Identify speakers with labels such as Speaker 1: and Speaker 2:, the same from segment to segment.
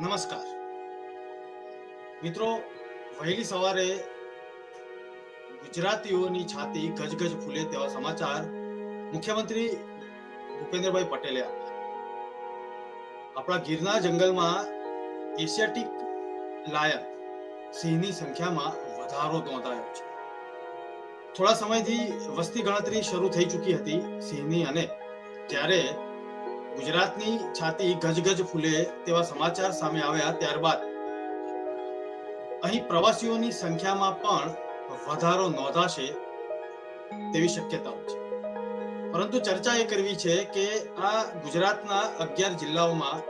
Speaker 1: નમસ્કાર. મિત્રો, વહેલી સવારે ગુજરાતીઓની છાતી ગજગજ ફૂલે તેવા સમાચાર મુખ્યમંત્રી ભૂપેન્દ્રભાઈ પટેલે આપ્યા. આપણા ગીરના જંગલમાં એશિયાટિક લાયન સિંહની સંખ્યામાં વધારો નોંધાયો છે. થોડા સમયથી વસ્તી ગણતરી શરૂ થઈ ચૂકી હતી સિંહની અને ત્યારે ગુજરાતની છાતી ગજગજ ફૂલે તેવા સમાચાર સામે આવ્યા ત્યારબાદ. અહીં પ્રવાસીઓની સંખ્યામાં પણ વધારો નોંધાશે તેવી શક્યતાઓ છે. પરંતુ ચર્ચા એ કરવી છે કે આ ગુજરાતના અગિયાર જિલ્લાઓમાં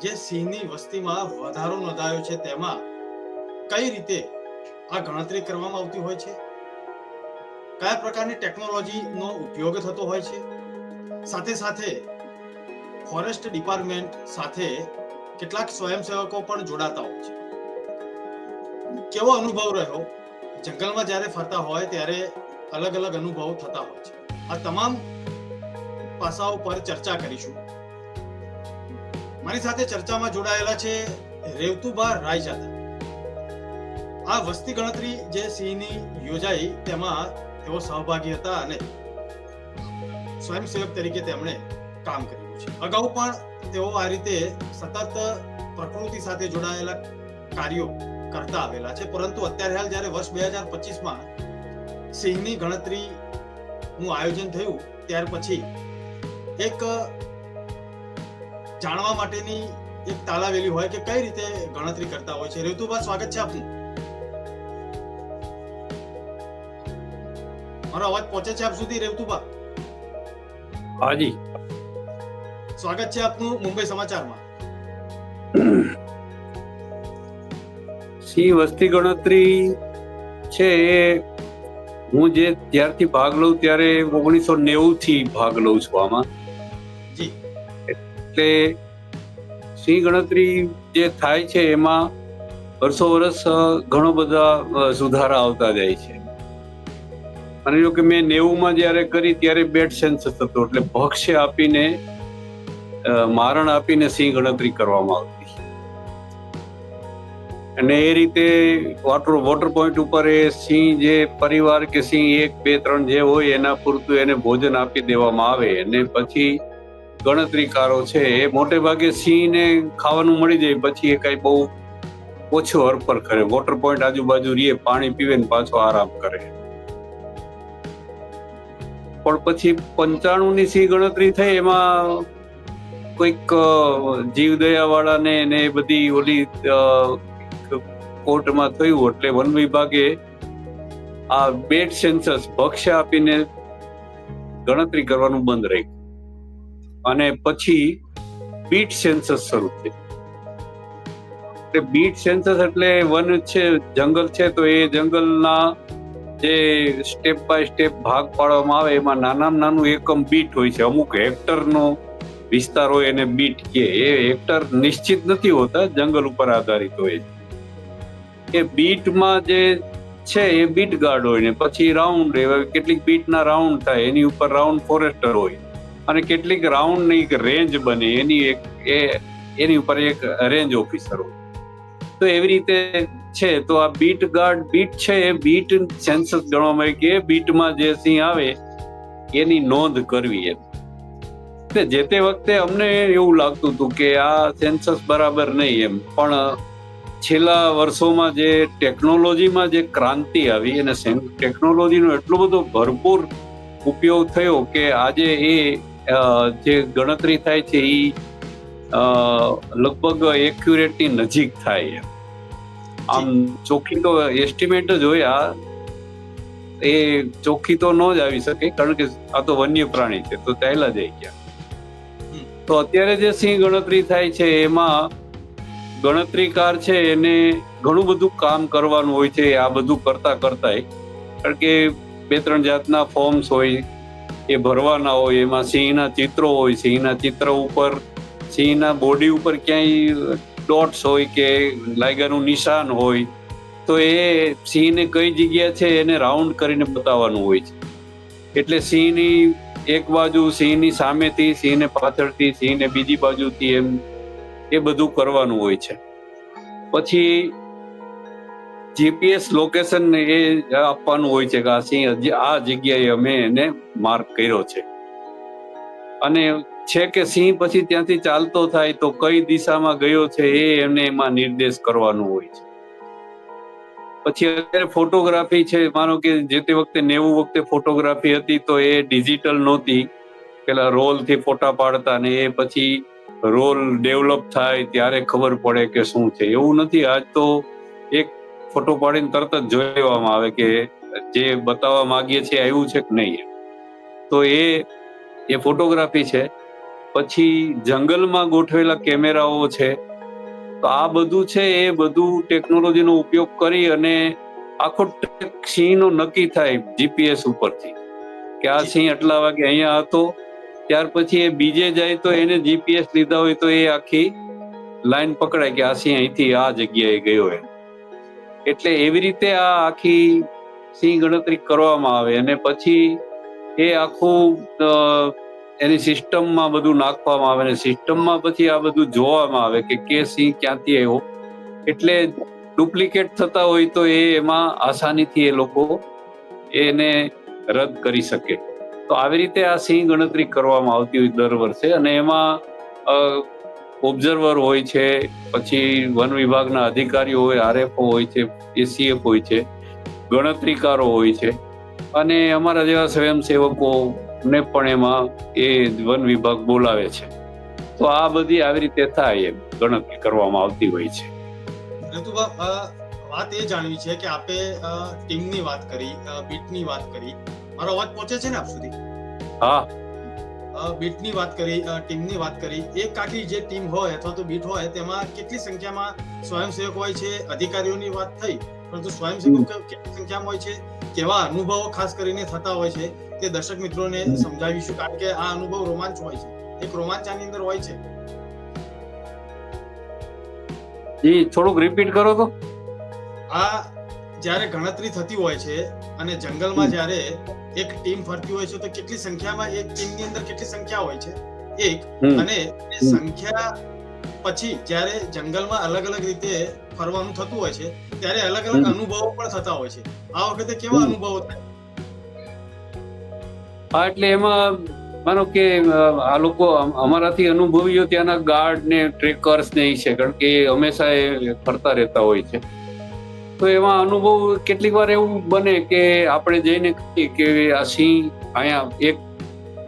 Speaker 1: જે સિંહની વસ્તીમાં વધારો નોંધાયો છે તેમાં કઈ રીતે આ ગણતરી કરવામાં આવતી હોય છે? કયા પ્રકારની ટેકનોલોજીનો ઉપયોગ થતો હોય છે? સાથે સાથે ફોરેસ્ટ ડિપાર્ટમેન્ટ સાથે કેટલાક સ્વયંસેવકો પણ જોડાતા હોય છે. કેવો અનુભવ રહ્યો? જંગલમાં જ્યારે ફરતા હોય ત્યારે અલગ અલગ અનુભવ થતા હોય છે. આ તમામ પાસાઓ પર ચર્ચા કરીશું. મારી સાથે ચર્ચામાં જોડાયેલા છે રેવતુભા રાયજાદા. આ વસ્તી ગણતરી જે સિંહની યોજાઈ તેમાં તેઓ સહભાગી હતા અને સ્વયંસેવક તરીકે તેમણે કામ કર્યું. અગાઉ પણ તેઓ આ રીતે સતત પ્રકૃતિ સાથે જોડાયેલા કાર્યો કરતા આવેલા છે. પરંતુ અત્યારે હાલ જ્યારે વર્ષ બે હજાર પચીસમાં સિંહની ગણતરી નું આયોજન થયું, ત્યાર પછી એક જાણવા માટેની એક તાલાવેલી હોય કે કઈ રીતે ગણતરી કરતા હોય છે. ઋતુભા, સ્વાગત છે આપનું. મારો અવાજ પહોંચે છે આપ સુધી રેવતુભા
Speaker 2: હાજી
Speaker 1: સ્વાગત છે આપનું મુંબઈ સમાચારમાં.
Speaker 2: સિંહ વસ્તી ગણતરી છે એ હું જે ત્યારથી ભાગ લઉં ત્યારે ઓગણીસો નેવું થી ભાગ લઉં છું આમાં. એટલે સિંહ ગણતરી જે થાય છે એમાં વર્ષો વર્ષ ઘણો બધા સુધારા આવતા જાય છે. માની લો કે મેં નેવુંમાં જ્યારે કરી ત્યારે બેડ સેન્સસ હતો એટલે ભક્ષ્ય આપીને મારણ આપીને સિંહ ગણતરી કરવામાં આવતી. અને એ રીતે વોટર વોટર પોઈન્ટ ઉપર એ સિંહ જે પરિવાર કે સિંહ એક, બે, ત્રણ જે હોય એના પૂરતું એને ભોજન આપી દેવામાં આવે અને પછી ગણતરીકારો છે એ મોટે ભાગે સિંહને ખાવાનું મળી જાય પછી એ કઈ બહુ ઓછો અર્પણ કરે. વોટર પોઈન્ટ આજુબાજુ રીએ પાણી પીવે ને પાછો આરામ કરે. પણ પછી પંચાણું ની સિંહ ગણતરી થઈ એમાં કોઈક જીવદયાવાળાને જીવદયા વાળાને ને એ બધી ઓલી કોર્ટમાં થયું એટલે વન વિભાગે આ બેટ સેન્સસ ભક્ષ્ય આપીને ગણતરી કરવાનું બંધ રાખ્યું. અને પછી બીટ સેન્સસ શરૂ થયું એટલે બીટ સેન્સસ એટલે વન છે, જંગલ છે, તો એ જંગલના જે સ્ટેપ બાય સ્ટેપ ભાગ પાડવામાં આવે, એમાં નાનામાં નાનું એકમ બીટ હોય છે. અમુક હેક્ટરનો વિસ્તાર હોય એને બીટ કે એ હેક્ટર નિશ્ચિત નથી હોતા, જંગલ ઉપર આધારિત હોય એ બીટમાં જે છે એ બીટ ગાર્ડ હોય ને, પછી રાઉન્ડ એવા કેટલીક બીટના રાઉન્ડ થાય, એની ઉપર રાઉન્ડ ફોરેસ્ટર હોય. અને કેટલીક રાઉન્ડની એક રેન્જ બને, એની એક એ, એની ઉપર એક રેન્જ ઓફિસર હોય. તો એવી રીતે છે, તો આ બીટ ગાર્ડ, બીટ છે એ બીટ સેન્સસ ગણવામાં આવે કે બીટમાં જે સિંહ આવે, એની નોંધ કરવી એમ. તે જે તે વખતે અમને એવું લાગતું હતું કે આ સેન્સસ બરાબર નહીં એમ. પણ છેલ્લા વર્ષોમાં જે ટેકનોલોજીમાં જે ક્રાંતિ આવી અને ટેકનોલોજીનો એટલો બધો ભરપૂર ઉપયોગ થયો કે આજે એ જે ગણતરી થાય છે એ લગભગ એક્યુરેટની નજીક થાય એમ. આમ ચોખ્ખી તો એસ્ટિમેટ જ હોય આ એ ચોખ્ખી તો ન જ આવી શકે કારણ કે આ તો વન્ય પ્રાણી છે તો ચાલ્યા જાય ક્યાં તો અત્યારે જે સિંહ ગણતરી થાય છે, એમાં ગણતરીકાર છે, એને ઘણું બધું કામ કરવાનું હોય છે, આ બધું કરતા કરતાય કારણ કે બે ત્રણ જાતના ફોર્મ્સ હોય, એ ભરવાના હોય, એમાં સિંહના ચિત્રો હોય, સિંહના ચિત્ર ઉપર, સિંહના બોડી ઉપર ક્યાંય ડોટ્સ હોય કે લાગ્યાનું નિશાન હોય, તો એ સિંહને કઈ જગ્યા છે, એને રાઉન્ડ કરીને બતાવવાનું હોય છે. એટલે સિંહની એક બાજુ સિંહની સામેથી, સિંહને પાછળથી, સિંહને બીજી બાજુથી એમ એ બધું કરવાનું હોય છે. પછી જીપીએસ લોકેશન એ આપવાનું હોય છે કે આ સિંહ આ જગ્યાએ અમે એને માર્ક કર્યો છે. અને છે કે સિંહ પછી ત્યાંથી ચાલતો થાય તો કઈ દિશામાં ગયો છે એ એમને એમાં નિર્દેશ કરવાનું હોય છે. પછી અત્યારે ફોટોગ્રાફી છે, માનો કે જે તે વખતે નેવું વખતે ફોટોગ્રાફી હતી તો એ ડિજિટલ નહોતી. પેલા રોલથી ફોટા પાડતા ને એ પછી રોલ ડેવલપ થાય ત્યારે ખબર પડે કે શું છે. એવું નથી, આજ તો એક ફોટો પાડીને તરત જ જોઈ લેવામાં આવે કે જે બતાવવા માંગીએ છીએ આવ્યું છે કે નહીં. તો એ એ ફોટોગ્રાફી છે. પછી જંગલમાં ગોઠવેલા કેમેરાઓ છે. તો આ બધું છે એ બધું ટેકનોલોજીનો ઉપયોગ કરી અને આખો સિંહનો નક્કી થાય જીપીએસ ઉપરથી. કે આ સિંહ આટલા વાગે અહીંયા હતો ત્યાર પછી એ બીજે જાય તો એને જીપીએસ લીધા હોય તો એ આખી લાઈન પકડાય કે આ સિંહ અહીંથી આ જગ્યાએ ગયો એમ. એટલે એવી રીતે આ આખી સિંહ ગણતરી કરવામાં આવે અને પછી એ આખું એની સિસ્ટમમાં બધું નાખવામાં આવે અને સિસ્ટમમાં પછી આ બધું જોવામાં આવે કે કે સિંહ ક્યાંથી આવ્યો? એટલે ડુપ્લિકેટ થતા હોય તો એ એમાં આસાનીથી એ લોકો એને રદ કરી શકે. તો આવી રીતે આ સિંહ ગણતરી કરવામાં આવતી હોય દર વર્ષે અને એમાં ઓબ્ઝર્વર હોય છે, પછી વન વિભાગના અધિકારીઓ હોય, આરએફઓ હોય છે એસીએફ હોય છે, ગણતરીકારો હોય છે. અને અમારા જેવા સ્વયંસેવકો ને પણ એમાં એ વન વિભાગ બોલાવે છે. તો આ બધી આવી રીતે થાય એમ ગણતરી કરવામાં આવતી હોય છે.
Speaker 1: વાત એ જાણવી છે કે આપે ટીમની વાત કરી બીટની વાત કરી. મારો અવાજ પહોંચે છે ને આપ સુધી?
Speaker 2: હા.
Speaker 1: બીટની વાત કરી ટીમની વાત કરી. એક આખી જે ટીમ હોય અથવા તો બીટ હોય તેમાં કેટલી સંખ્યામાં સ્વયંસેવક હોય છે અધિકારીઓની વાત થઈ પરંતુ સ્વયંસેવક કેટલી સંખ્યામાં હોય છે? કેવા અનુભવો ખાસ કરીને થતા હોય છે? તે દર્શક મિત્રોને સમજાવીશું કારણ કે આ અનુભવ રોમાંચ હોય છે. એક રોમાંચ આની અંદર હોય છે.
Speaker 2: જી થોડુંક રિપીટ કરો તો.
Speaker 1: આ જ્યારે ગણતરી થતી હોય છે અને જંગલમાં જ્યારે એક ટીમ ફરતી હોય છે તો કેટલી સંખ્યામાં એક ટીમની અંદર કેટલી સંખ્યા હોય છે? એક અને એ સંખ્યા પછી જ્યારે જંગલમાં અલગ અલગ રીતે ફરવાનું થતું હોય છે ત્યારે અલગ અલગ. અનુભવો પણ થતા હોય છે. આ વખતે કેવા. અનુભવો થાય?
Speaker 2: હા એટલે એમાં માનો કે આ લોકો અમ- અમારાથી અનુભવીઓ ત્યાંના ગાર્ડ ને ટ્રેકર્સ ને એ છે કારણ કે એ હંમેશા એ ફરતા રહેતા હોય છે. તો એમાં અનુભવ કેટલીક વાર એવું બને કે આપણે જઈને કહીએ કે આ સિંહ અહીંયા એક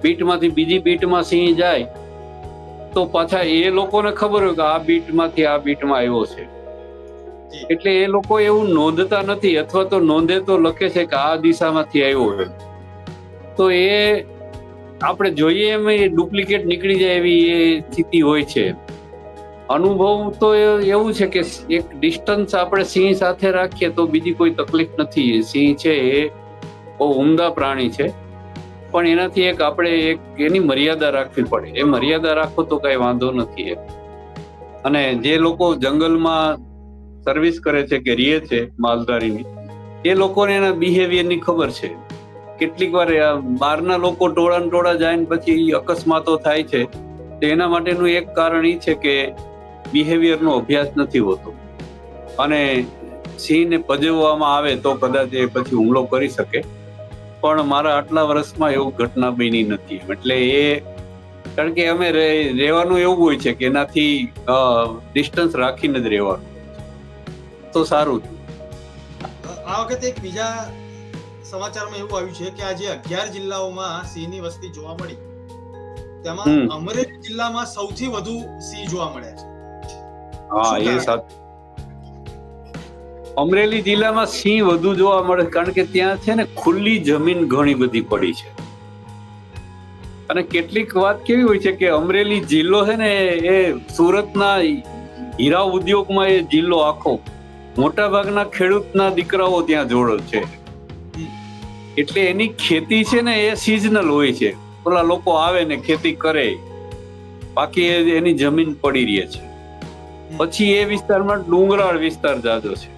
Speaker 2: બીટમાંથી બીજી બીટમાં સિંહ જાય તો પાછા એ લોકોને ખબર હોય કે આ બીટમાંથી આ બીટમાં આવ્યો છે. એટલે એ લોકો એવું નોંધતા નથી અથવા તો નોંધે તો લખે છે કે આ દિશામાંથી આવ્યો છે તો એ આપણે જોઈએ એમ એ ડુપ્લિકેટ નીકળી જાય એવી એ સ્થિતિ હોય છે. અનુભવ તો એવું છે કે એક ડિસ્ટન્સ આપણે સિંહ સાથે રાખીએ તો બીજી કોઈ તકલીફ નથી. સિંહ છે એ બહુ ઉમદા પ્રાણી છે. પણ એનાથી એક આપણે એક એની મર્યાદા રાખવી પડે. એ મર્યાદા રાખો તો કઈ વાંધો નથી અને જે લોકો જંગલમાં સર્વિસ કરે છે કે રીએ છે માલધારીની, એ લોકોને એના બિહેવિયરની ખબર છે. કેટલીક વાર બહારના લોકો ટોળા ટોળા જાય ને પછી અકસ્માતો થાય છે. તો એના માટેનું એક કારણ એ છે કે બિહેવિયરનો અભ્યાસ નથી હોતો. અને સિંહને પજવવામાં આવે તો કદાચ એ પછી હુમલો કરી શકે. પણ મારા આટલા વર્ષમાં એવું ઘટના બની નથી. એટલે એ, કારણ કે અમે રહેવાનું એવું હોય છે કે એનાથી ડિસ્ટન્સ રાખીને જ રહેવાનું. તો સારું.
Speaker 1: આ વખતે એક બીજા સમાચારમાં એવું આવ્યું છે કે આજે અગિયાર જિલ્લાઓમાં સિંહની વસ્તી જોવા મળી. તેમાં અમરેલી જિલ્લામાં સૌથી વધુ સિંહ જોવા મળ્યા છે.
Speaker 2: હા એ? સાચું અમરેલી જિલ્લામાં સિંહ વધુ જોવા મળે કારણ કે ત્યાં છે ને ખુલ્લી જમીન ઘણી બધી પડી છે. અને કેટલીક વાત કેવી હોય છે કે અમરેલી જિલ્લો છે ને એ સુરતના હીરા ઉદ્યોગમાં એ જિલ્લો આખો. મોટા ભાગના ખેડૂતના દીકરાઓ ત્યાં જોડે છે. એટલે એની ખેતી છે ને એ સિઝનલ હોય છે. ઓલા લોકો આવે ને ખેતી કરે. બાકી એની જમીન પડી રહે છે. પછી એ વિસ્તારમાં ડુંગરાળ વિસ્તાર જાજો છે.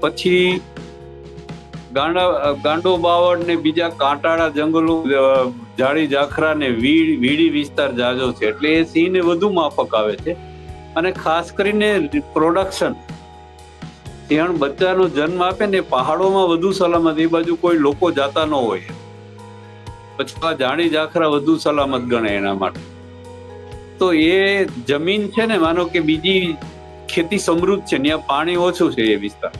Speaker 2: પછી ગાંડા ગાંડો બાવળ ને બીજા કાંટાળા જંગલો જાડી જાખરા ને વીડ વીડી વિસ્તાર જાજો છે. એટલે એ સિંહને વધુ માફક આવે છે. અને ખાસ કરીને પ્રોડક્શન સિંહણ બચ્ચાનો જન્મ આપે ને પહાડોમાં વધુ સલામત, એ બાજુ કોઈ લોકો જાતા ન હોય. પછી આ જાણી જાખરા વધુ સલામત ગણે એના માટે. તો એ જમીન છે ને, માનો કે બીજી ખેતી સમૃદ્ધ છે ત્યાં પાણી ઓછું છે એ વિસ્તાર.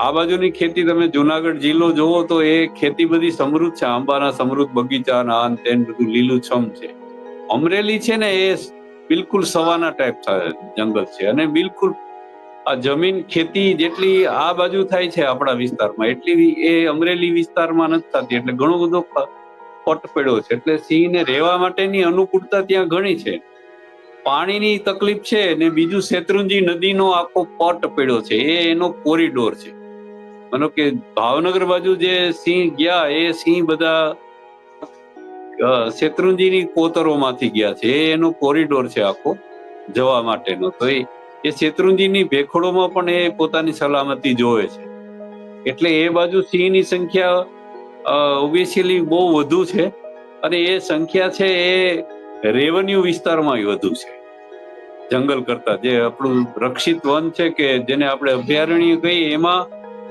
Speaker 2: આ બાજુની ખેતી તમે જુનાગઢ જિલ્લો જોવો તો એ ખેતી બધી સમૃદ્ધ છે, આંબાના સમૃદ્ધ બગીચા ના તેન બધું લીલુંછમ છે. અમરેલી છે ને, એ બિલકુલ સવાના ટાઈપ જંગલ છે. અને બિલકુલ આ જમીન, ખેતી જેટલી આ બાજુ થાય છે આપણા વિસ્તારમાં, એટલી એ અમરેલી વિસ્તારમાં નથી થતી. એટલે ઘણો બધો પટ પડ્યો છે. એટલે સિંહને રહેવા માટેની અનુકૂળતા ત્યાં ઘણી છે. પાણીની તકલીફ છે ને બીજું શેત્રુંજી નદીનો આખો પટ પડ્યો છે. એ એનો કોરિડોર છે. માનો કે ભાવનગર બાજુ જે સિંહ ગયા, એ સિંહ બધા શેત્રુંજીની કોતરોમાંથી ગયા છે. એ એનો કોરિડોર છે આખો જવા માટેનો. તો એ એ શેત્રુંજીની ભેખોડોમાં પણ એ પોતાની સલામતી જોવે છે. એટલે એ બાજુ સિંહની સંખ્યા ઓબ્વિયસલી બહુ વધુ છે અને એ સંખ્યા છે એ રેવન્યુ વિસ્તારમાં વધુ છે. જંગલ કરતા જે આપણું રક્ષિત વન છે કે જેને આપણે અભયારણ્ય કહીએ એમાં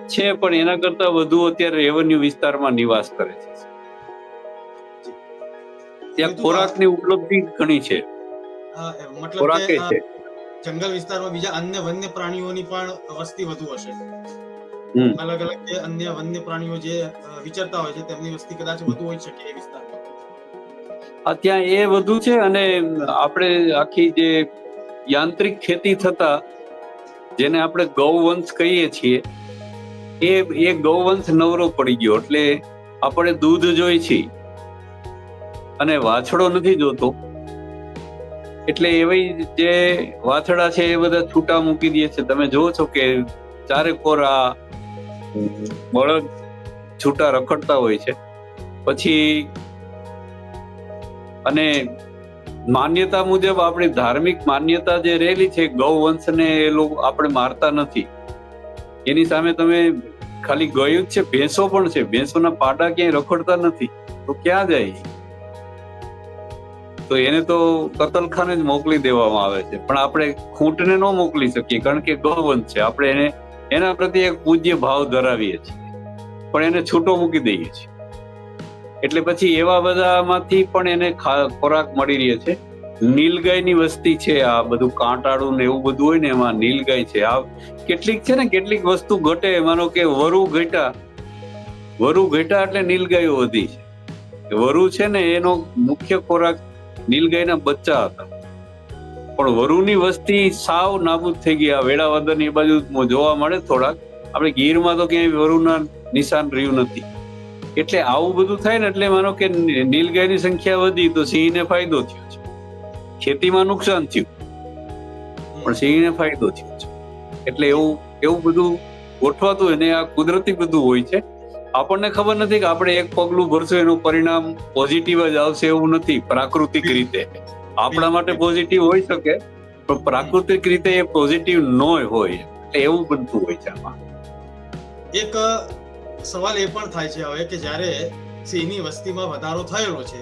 Speaker 2: છે પણ એના કરતા વધુ અત્યારે રેવન્યુ વિસ્તારમાં નિવાસ કરે છે. ત્યાં ખોરાકની ઉપલબ્ધિ ઘણી છે. ખોરાકે છે.
Speaker 1: જંગલ વિસ્તારમાં બીજા અન્ય વન્ય પ્રાણીઓની પણ વસ્તી વધુ હશે. અલગ અલગ જે અન્ય વન્ય પ્રાણીઓ જે વિચરતા હોય છે તેમની વસ્તી કદાચ વધુ હોઈ શકે એ વિસ્તારમાં.
Speaker 2: ત્યાં એ વધુ છે અને આપણે આખી જે યાંત્રિક ખેતી થતા જેને આપણે ગૌવંશ કહીએ છીએ એ એ ગૌવંશ નવરો પડી ગયો એટલે આપણે દૂધ જોઈ છીએ. અને વાછડો નથી જોતો. એટલે એવી જે વાથડા છે એ બધા છૂટા મૂકી દે છે. તમે જોવો છો કે ચારે કોરા બળદ છૂટા રખડતા હોય છે. પછી અને માન્યતા મુજબ આપણી ધાર્મિક માન્યતા જે રહેલી છે ગૌવંશને એ લોકો આપણે મારતા નથી. એની સામે તમે ખાલી ગયું જ છે, ભેંસો પણ છે. ભેંસોના પાડા ક્યાંય રખડતા નથી. તો ક્યાં જાય? તો એને તો કતલખાને જ મોકલી દેવામાં આવે છે. પણ આપણે ખૂંટને ન મોકલી શકીએ, કારણ કે ગૌવંશ છે. આપણે એને, એના પ્રત્યે એક પૂજ્ય ભાવ ધરાવીએ છીએ. પણ એને છૂટો મૂકી દઈએ છીએ. એટલે પછી એવા બધામાંથી પણ એને ખોરાક મળી રહે છે. નીલગાયની વસ્તી છે, આ બધું કાંટાળું ને એવું બધું હોય ને એમાં નીલગાય છે. આ કેટલીક છે ને, કેટલીક વસ્તુ ઘટે. માનો કે વરુ ઘટા વરુ ઘટા એટલે નીલગાયો વધી છે. વરુ છે ને, એનો મુખ્ય ખોરાક નીલગાયના બચ્ચા હતા. પણ વરુની વસ્તી સાવ નાબૂદ થઈ ગઈ. આ વેળાવદર એ બાજુ જોવા મળે થોડાક. આપણે ગીરમાં તો ક્યાંય વરુના નિશાન રહ્યું નથી. એટલે આવું બધું થાય ને એટલે માનો કે નીલગાયની સંખ્યા વધી તો સિંહને ફાયદો થયો છે. ખેતીમાં નુકસાન થયું. પણ સિંહને ફાયદો થયો છે. એટલે એવું એવું બધું ગોઠવાતું હોય ને, આ કુદરતી બધું હોય છે. આપણને ખબર નથી કે આપણે એક પગલું ભરશું, એનું પરિણામ પોઝિટિવ જ આવશે એવું નથી, પ્રાકૃતિક રીતે. આપણા માટે પોઝિટિવ હોઈ શકે, પણ પ્રાકૃતિક રીતે એ પોઝિટિવ ન હોય. એવું બનતું હોય છે આમાં.
Speaker 1: એક સવાલ એ પણ થાય છે હવે કે જ્યારે સિંહની વસ્તીમાં વધારો થયેલો છે,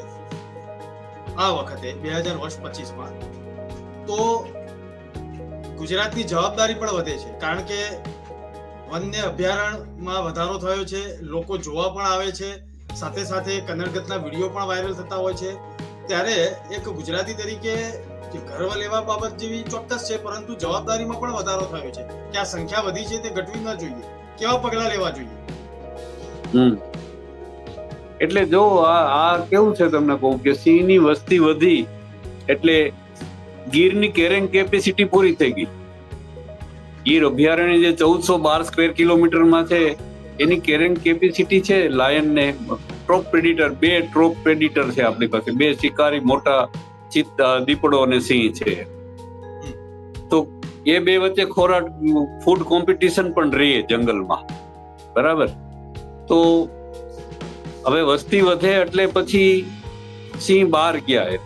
Speaker 1: આ વખતે, બે હજાર વર્ષ પચીસમાં, તો ગુજરાતની જવાબદારી પણ વધે છે. કારણ કે વન્ય અભયારણ્યમાં વધારો થયો છે, લોકો જોવા પણ આવે છે, સાથે સાથે કન્નડગતના વીડિયો પણ વાયરલ થતા હોય છે. ત્યારે એક ગુજરાતી તરીકે ગર્વ લેવા બાબત જેવી ચોક્કસ છે, પરંતુ જવાબદારીમાં પણ વધારો થયો છે કે આ સંખ્યા વધી છે તે ઘટવી ન જોઈએ. કેવા પગલા લેવા જોઈએ?
Speaker 2: એટલે જો આ આ કેવું છે તમને કહું કે સિંહની વસ્તી વધી, એટલે ગીરની કેરેંગ કેપેસિટી પૂરી થઈ ગઈ. ગીર અભયારણ્ય જે ચૌદસો બાર સ્ક્વેર કિલોમીટરમાં છે, એની કેરેંગ કેપેસિટી છે લાયન ને ટ્રોપ પ્રેડિટર બે ટ્રોપ પ્રેડિટર છે આપણી પાસે. બે શિકારી, મોટા ચિત્તા, દીપડો અને સિંહ છે. તો એ બે વચ્ચે ખોરાક ફૂડ કોમ્પિટિશન પણ રહે જંગલમાં. બરાબર? તો હવે વસ્તી વધે એટલે પછી સિંહ બહાર ગયા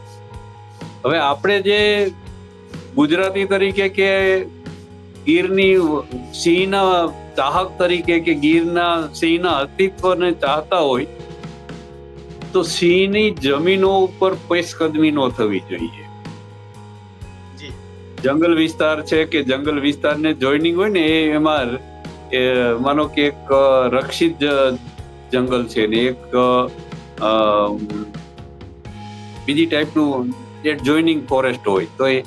Speaker 2: હવે આપણે જે ગુજરાતી તરીકે કે ગીરની સિંહના ચાહક તરીકે કે ગીરના સિંહના અસ્તિત્વને ચાહતા હોય તો સિંહની જમીનો ઉપર પેશકદમી ન થવી જોઈએ. જંગલ વિસ્તાર છે કે જંગલ વિસ્તારને જોઈનિંગ હોય ને એ એમાં માનો કે એક રક્ષિત જંગલ છે ને એક બીજી ટાઈપનું જોઈનિંગ ફોરેસ્ટ હોય તો એ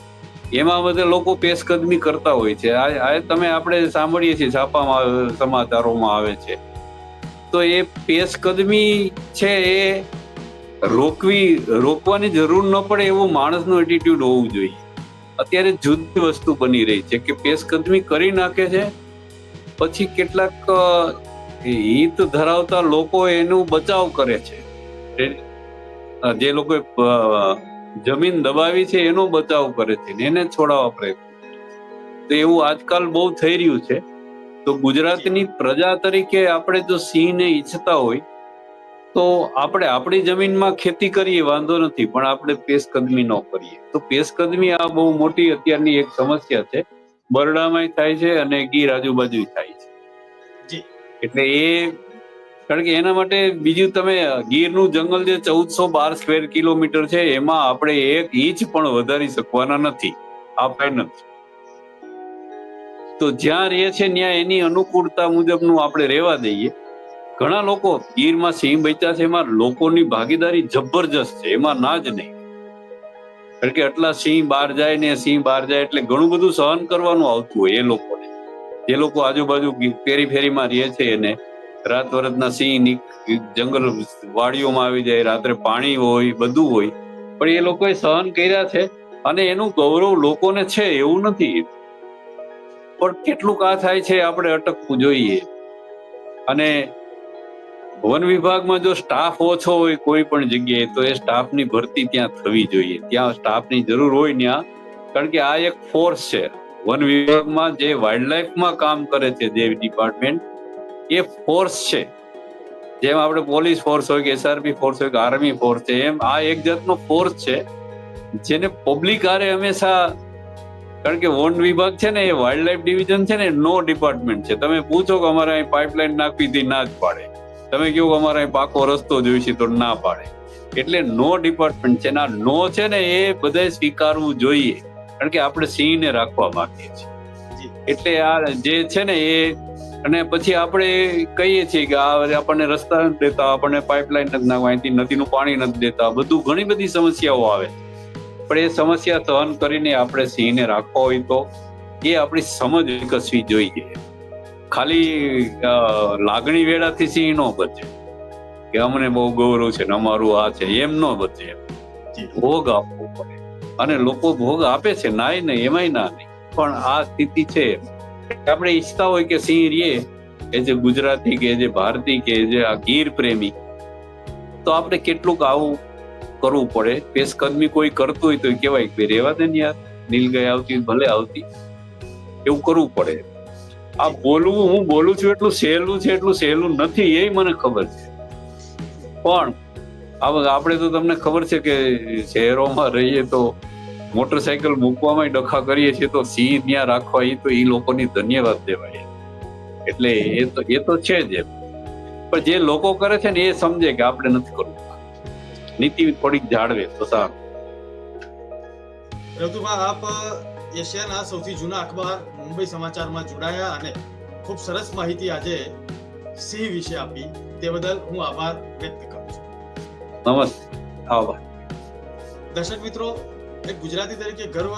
Speaker 2: એમાં બધા લોકો પેશકદમી કરતા હોય છે. આ તમે આપણે સાંભળીએ છીએ છાપામાં સમાચારોમાં આવે છે. તો એ પેશકદમી છે એ રોકવી રોકવાની જરૂર ન પડે એવો માણસનો એટીટ્યુડ હોવું જોઈએ. અત્યારે જુદી વસ્તુ બની રહી છે કે પેશકદમી કરી નાખે છે પછી કેટલાક હિત ધરાવતા લોકો એનું બચાવ કરે છે. જે લોકોએ અ, જમીન દબાવી છે એનો બચાવ કરે છે એને છોડાવવા પ્રયત્ન તો એવું આજકાલ બહુ થઈ રહ્યું છે. તો ગુજરાતની પ્રજા તરીકે આપણે જો સિંહને ઈચ્છતા હોય તો આપણે આપણી જમીનમાં ખેતી કરીએ વાંધો નથી પણ આપણે પેશકદમી ન કરીએ. તો પેશકદમી આ બહુ મોટી અત્યારની એક સમસ્યા છે. બરડામાંય થાય છે અને ગીર આજુબાજુ થાય છે. એટલે એ કારણ કે એના માટે બીજું તમે ગીરનું જંગલ જે ચૌદસો બાર સ્ક્વેર કિલોમીટર છે, એમાં આપણે એક ઇંચ પણ વધારી શકવાના નથી. આપણે નથી તો જ્યાં રહે છે, ત્યાં એની અનુકૂળતા મુજબનું આપણે રહેવા દઈએ. ઘણા લોકો ગીરમાં સિંહ બચ્યા છે, એમાં લોકોની ભાગીદારી જબરજસ્ત છે, એમાં ના જ નહીં. કારણ કે આટલા સિંહ બહાર જાય ને સિંહ બહાર જાય એટલે ઘણું બધું સહન કરવાનું આવતું હોય એ લોકોને. જે લોકો આજુબાજુ ફેરી ફેરીમાં રહે છે એને. રાત વરતના સિંહ જંગલ વાડીઓમાં આવી જાય, રાત્રે પાણી હોય, બધું હોય. પણ એ લોકોએ સહન કર્યા છે અને એનું ગૌરવ લોકોને છે, એવું નથી. પણ કેટલું આ થાય છે, આપણે અટકવું જોઈએ. અને વન વિભાગમાં જો સ્ટાફ ઓછો હોય કોઈ પણ જગ્યાએ, તો એ સ્ટાફની ભરતી ત્યાં થવી જોઈએ. ત્યાં સ્ટાફની જરૂર હોય ત્યાં કારણ કે આ એક ફોર્સ છે. વન વિભાગમાં જે વાઇલ્ડ લાઈફમાં કામ કરે છે, જે ડિપાર્ટમેન્ટ એ ફોર્સ છે. જેમ આપણે પોલીસ ફોર્સ હોય કે એસઆરપી ફોર્સ હોય કે આર્મી ફોર્સ છે એમ આ એક જાતનો ફોર્સ છે જેને પબ્લિક આરે હંમેશા કારણ કે વન વિભાગ છે ને એ વાઇલ્ડ લાઈફ ડિવિઝન છે ને નો ડિપાર્ટમેન્ટ છે. તમે પૂછો કે અમારે અહીં પાઇપલાઇન નાખવી હતી ના જ પાડે. તમે કહો કે અમારે અહીં પાકો રસ્તો જોઈશે તો ના પાડે. એટલે નો ડિપાર્ટમેન્ટ છે ના નો છે ને એ બધાએ સ્વીકારવું જોઈએ. કારણ કે આપણે સિંહને રાખવા માંગીએ છીએ. એટલે આ જે છે ને એ અને પછી આપણે કહીએ છીએ કે આ આપણને રસ્તા નથી દેતા, આપણને પાઇપલાઇન નથી નાખવા, અહીંથી નદીનું પાણી નથી દેતા, બધું ઘણી બધી સમસ્યાઓ આવે. પણ એ સમસ્યા સહન કરીને આપણે સિંહને રાખવા હોય તો એ આપણી સમજ વિકસવી જોઈએ. ખાલી લાગણી વેળાથી સિંહ નો બચે. કે અમને બહુ ગૌરવ છે ને અમારું આ છે, એમ ન બચે. ભોગ આપવો પડે. અને લોકો ભોગ આપે છે, નાય નહીં, એમાંય ના નહીં. પણ આ સ્થિતિ છે. આપણે ઈચ્છતા હોય કે સિંહ રીએ કે જે ગુજરાતી કે જે ભારતી કે જે આ ગીર પ્રેમી, તો આપણે કેટલુંક આવું કરવું પડે. પેશકદમી કોઈ કરતું હોય તો કહેવાય કે રેવા દે ને યાર નીલગાય આવતી ભલે આવતી. એવું કરવું પડે. આ બોલવું, હું બોલું છું એટલું સહેલું છે, એટલું સહેલું નથી, એ મને ખબર છે. પણ આપણે તો તમને ખબર છે કે શહેરોમાં રહીએ તો મોટરસાયકલ મૂકવામાં ડખા કરીએ છીએ તો સિંહ ત્યાં રાખવા એ તો એ લોકોની ધન્યવાદ દેવાય એટલે એ તો એ તો છે જ એમ. પણ જે લોકો કરે છે ને એ સમજે કે આપણે નથી કરવું. નીતિ થોડીક જાળવે તો સારું.
Speaker 1: રઘુભા આપ એશિયાના સૌથી જૂના અખબાર મુંબઈ સમાચારમાં જોડાયા અને ખૂબ સરસ માહિતી આજે સિંહ વિશે આપી. તે બદલ હું આભાર વ્યક્ત કરું છું.
Speaker 2: નમસ્તે. આભાર.
Speaker 1: દર્શક મિત્રો એક ગુજરાતી તરીકે ગર્વ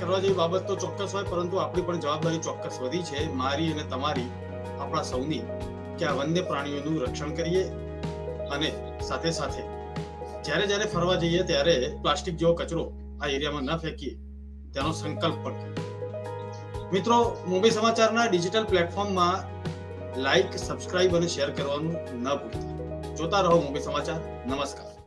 Speaker 1: કરવા જેવી બાબત તો ચોક્કસ હોય, પરંતુ આપણી પણ જવાબદારી ચોક્કસ વધી છે. મારી અને તમારી, આપણા સૌની, કે આ વન્ય પ્રાણીઓનું રક્ષણ કરીએ અને સાથે સાથે જ્યારે જ્યારે ફરવા જઈએ ત્યારે પ્લાસ્ટિક જેવો કચરો આ એરિયામાં ન ફેંકીએ, તેનો સંકલ્પ પણ મિત્રો મુંબઈ સમાચારના ડિજિટલ પ્લેટફોર્મમાં લાઈક સબસ્ક્રાઇબ અને શેર કરવાનું ન ભૂલતા. જોતા રહો મુંબઈ સમાચાર. નમસ્કાર.